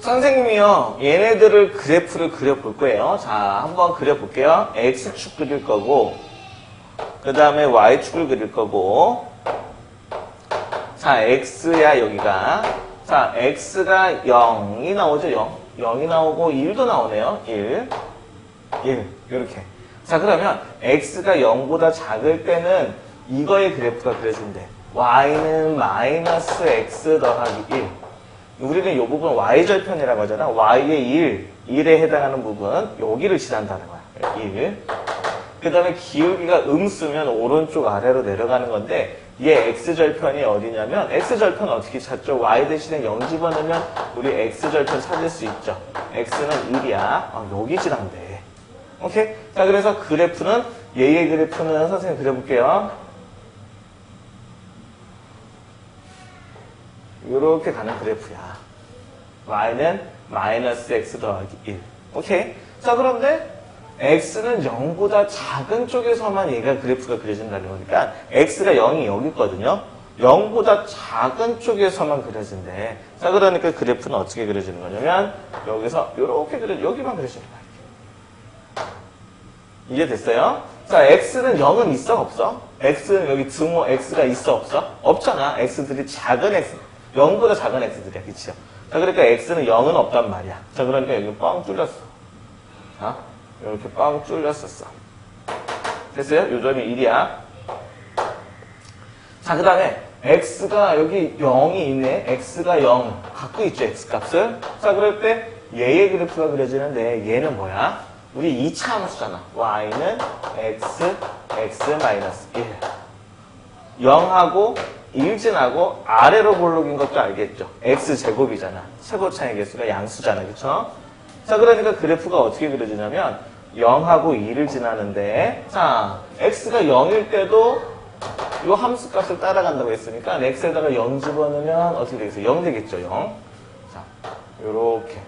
선생님이요, 얘네들을 그래프를 그려볼 거예요. 자, 한번 그려볼게요. X축 그릴 거고, 그 다음에 Y축을 그릴 거고, 자, X야, 여기가. 자, X가 0이 나오죠, 0. 0이 나오고, 1도 나오네요, 1. 1. 이렇게. 자, 그러면 X가 0보다 작을 때는 이거의 그래프가 그려진대. Y는 마이너스 X 더하기 1. 우리는 이 부분 Y절편이라고 하잖아. Y의 1, 1에 해당하는 부분, 여기를 지난다는 거야. 1. 그 다음에 기울기가 음수면 오른쪽 아래로 내려가는 건데 얘 x절편이 어디냐면 x절편 어떻게 찾죠? y 대신에 0 집어넣으면 우리 x절편 찾을 수 있죠. x는 1이야. 아, 여기 지난대. 오케이? 자 그래서 그래프는 얘의 그래프는 선생님 그려볼게요. 이렇게 가는 그래프야. y는 마이너스 x 더하기 1. 오케이? 자 그런데 x는 0보다 작은 쪽에서만 얘가 그래프가 그려진다는 거니까 x가 0이 여기 있거든요. 0보다 작은 쪽에서만 그려진대. 자 그러니까 그래프는 어떻게 그려지는 거냐면 여기서 이렇게 그려 여기만 그려지는 거야. 이해 됐어요? 자, x는 0은 있어 없어? x는 여기 등호 x가 있어 없어? 없잖아. x들이 작은 x, 0보다 작은 x들이야, 그치요? 자, 그러니까 x는 0은 없단 말이야. 자, 그러니까 여기 뻥 뚫렸어. 자, 이렇게 뻥 뚫렸었어. 됐어요? 요점이 1이야. 자, 그 다음에 x가 여기 0이 있네. x가 0 갖고 있죠, x 값을. 자, 그럴 때 얘의 그래프가 그려지는데 얘는 뭐야? 우리 2차 함수잖아. y는 x, x 마이너스 1. 0하고 1진하고 아래로 볼록인 것도 알겠죠. x 제곱이잖아. 최고 차의 개수가 양수잖아. 그쵸? 자, 그러니까 그래프가 어떻게 그려지냐면 0하고 2를 지나는데 자, x가 0일 때도 이 함수 값을 따라간다고 했으니까 x에다가 0 집어넣으면 어떻게 되겠어요? 0 되겠죠, 0. 자, 요렇게.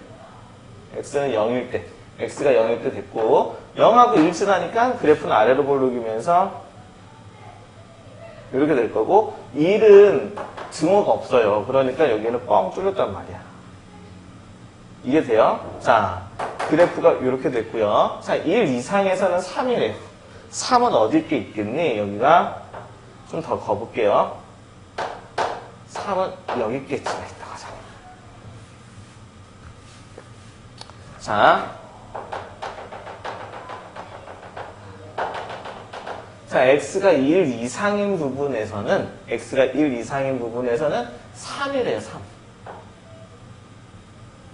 x는 0일 때, x가 0일 때 됐고 0하고 1 지나니까 그래프는 아래로 볼록이면서 이렇게 될 거고 1은 증오가 없어요. 그러니까 여기는 뻥 뚫렸단 말이야. 이해돼요? 자, 그래프가 이렇게 됐고요. 자, 1 이상에서는 3이래. 3은 어디 게 있겠니? 여기가 좀 더 거볼게요. 3은 여기 있다고 하자. 자. 자, x가 1 이상인 부분에서는, x가 1 이상인 부분에서는 3이래요, 3.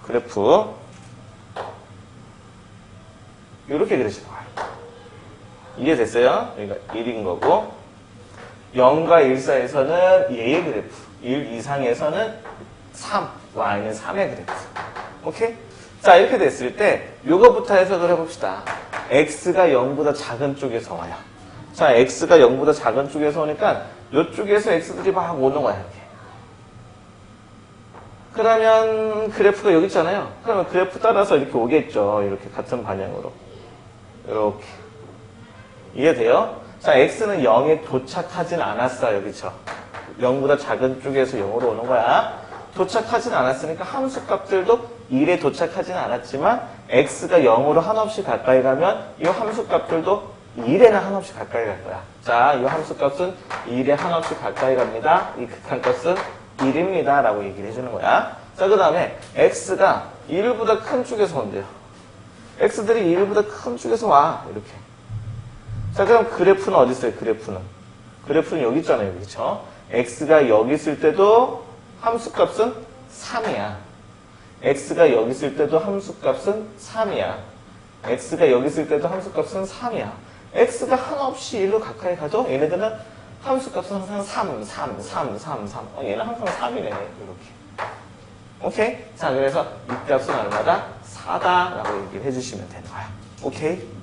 그래프. 이렇게 그려지는 거예요. 이해됐어요? 여기가 1인 거고. 0과 1 사이에서는 얘의 그래프. 1 이상에서는 3. y는 3의 그래프. 오케이? 자, 이렇게 됐을 때, 요거부터 해석을 해봅시다. x가 0보다 작은 쪽에서 와요. 자, x가 0보다 작은 쪽에서 오니까, 요쪽에서 x들이 막 오는 거야, 이렇게. 그러면 그래프가 여기 있잖아요. 그러면 그래프 따라서 이렇게 오겠죠. 이렇게 같은 방향으로. 이렇게. 이해돼요? 자, x는 0에 도착하진 않았어요. 그쵸? 0보다 작은 쪽에서 0으로 오는 거야. 도착하진 않았으니까 함수 값들도 1에 도착하진 않았지만 x가 0으로 한없이 가까이 가면 이 함수 값들도 1에는 한없이 가까이 갈 거야. 자, 이 함수 값은 1에 한없이 가까이 갑니다. 이 극한 값은 1입니다. 라고 얘기를 해주는 거야. 자, 그 다음에 x가 1보다 큰 쪽에서 온대요. x들이 1보다 큰 쪽에서 와. 이렇게. 자, 그럼 그래프는 어디 있어요? 그래프는. 그래프는 여기 있잖아요. 그렇죠? x가 여기 있을 때도 함수값은 3이야. x가 여기 있을 때도 함수값은 3이야. x가 여기 있을 때도 함수값은 3이야. X가 한없이 1로 가까이 가도 얘네들은 함수값은 항상 3, 3, 3, 3, 3. 어, 얘는 항상 3이네. 이렇게. 오케이? 자, 그래서 이 값은 얼마다? 4다라고 얘기를 해주시면 되는 거야. 오케이?